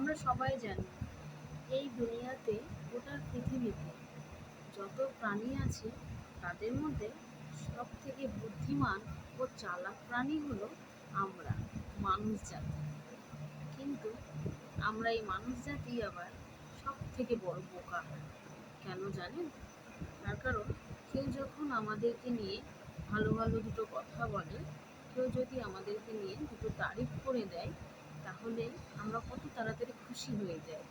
আমরা সবাই জানি, এই দুনিয়াতে গোটা পৃথিবীতে যত প্রাণী আছে, তাদের মধ্যে সব থেকে বুদ্ধিমান ও চালাক প্রাণী হলো আমরা, মানুষ জাতি। কিন্তু আমরা এই মানুষ জাতি আবার সব থেকে বড় বোকা কেন জানেন? তার কারণ, কেউ যখন আমাদেরকে নিয়ে ভালো ভালো দুটো কথা বলে, কেউ যদি আমাদেরকে নিয়ে দুটো তারিফ করে দেয় তাহলে আমরা কত তাড়াতাড়ি খুশি হয়ে যাই।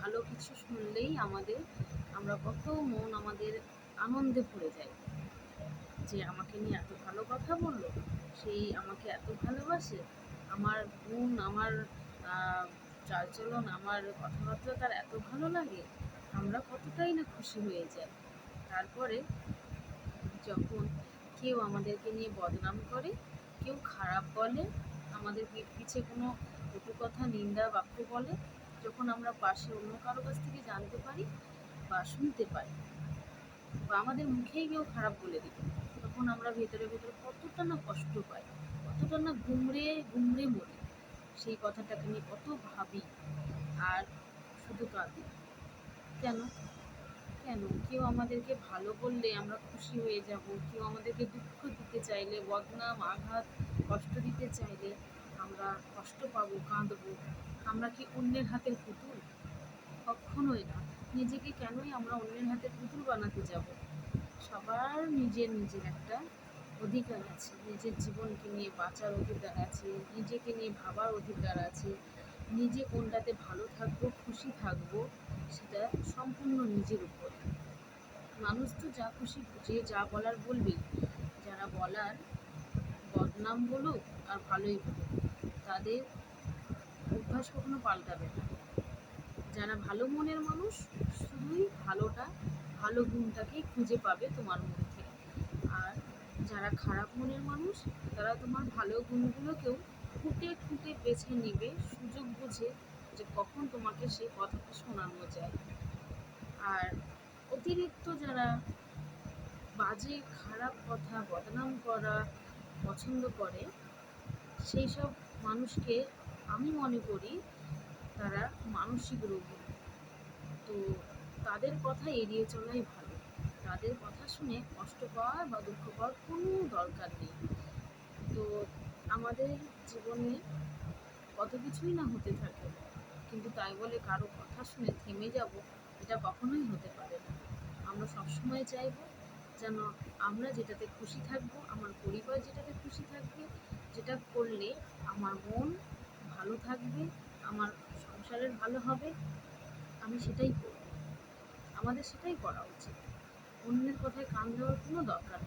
ভালো কিছু শুনলেই আমাদের, আমরা কত মন আমাদের আনন্দে ভরে যায় যে আমাকে নিয়ে এত ভালো কথা বলল সেই আমাকে এত ভালোবাসে, আমার গুণ, আমার চালচলন, আমার কথাবার্তা তার এত ভালো লাগে, আমরা কতটাই না খুশি হয়ে যাই। তারপরে যখন কেউ আমাদেরকে নিয়ে বদনাম করে, কেউ খারাপ বলে, আমাদের পিছে কোনো কটু কথা নিন্দা বাক্য বলে, যখন আমরা পাশে অন্য কারও কাছ থেকে জানতে পারি বা শুনতে পাই বা আমাদের মুখেই কেউ খারাপ বলে দিল তখন আমরা ভেতরে ভেতরে কতটা না কষ্ট পাই, কতটা না গুমড়ে গুমড়ে মরি, সেই কথাটাকে নিয়ে কত ভাবি। আর শুধু কাঁদি। কেন? কেন? কেউ আমাদেরকে ভালো বললে আমরা খুশি হয়ে যাব। কেউ আমাদেরকে দুঃখ দিতে চাইলে, বদনাম, আঘাত, কষ্ট দিতে চাইলে আমরা কষ্ট পাবো, কাঁদবো। আমরা কি অন্যের হাতের পুতুল? কখনোই না। নিজেকে কেনই আমরা অন্যের হাতের পুতুল বানাতে যাব? সবার নিজের নিজের একটা অধিকার আছে। নিজের জীবনকে নিয়ে বাঁচার অধিকার আছে, নিজেকে নিয়ে ভাবার অধিকার আছে। নিজে কোনটাতে ভালো থাকব, খুশি থাকব, সেটা সম্পূর্ণ নিজের উপর। মানুষ তো যা খুশি, যে যা বলার বলবেই। যারা বলার বদনাম বলুক আর ভালোই বলুক। তাদের অভ্যাস কখনো পাল্টাবে না। যারা ভালো মনের মানুষ, শুধুই ভালোটা, ভালো গুণটাকেই খুঁজে পাবে তোমার মধ্যে আর যারা খারাপ মনের মানুষ, তারা তোমার ভালো গুণগুলোকেও খুঁটে খুঁটে বেছে নেবে, সুযোগ বুঝে যে কখন তোমাকে সেই কথাটা শোনানো যায়। আর অতিরিক্ত যারা বাজে, খারাপ কথা, বদনাম করা পছন্দ করে সেই সব মানুষকে আমি মনে করি তারা মানসিক রোগী। তো তাদের কথা এড়িয়ে চলাই ভালো। তাদের কথা শুনে কষ্ট পাওয়া বা দুঃখ পাওয়ার কোনো দরকার নেই। তো আমাদের জীবনে কত কিছুই না হতে থাকে, কিন্তু তাই বলে কারও কথা শুনে থেমে যাব এটা কখনোই হতে পারে না। আমরা সবসময় চাইব যেন আমরা যেটাতে খুশি থাকব, আমার পরিবার যেটাতে খুশি থাকবে, যেটা করলে আমার মন ভালো থাকবে, আমার সংসারের ভালো হবে, আমি সেটাই করব। আমাদের সেটাই করা উচিত। অন্যের কথায় কান দেওয়ার কোনো দরকার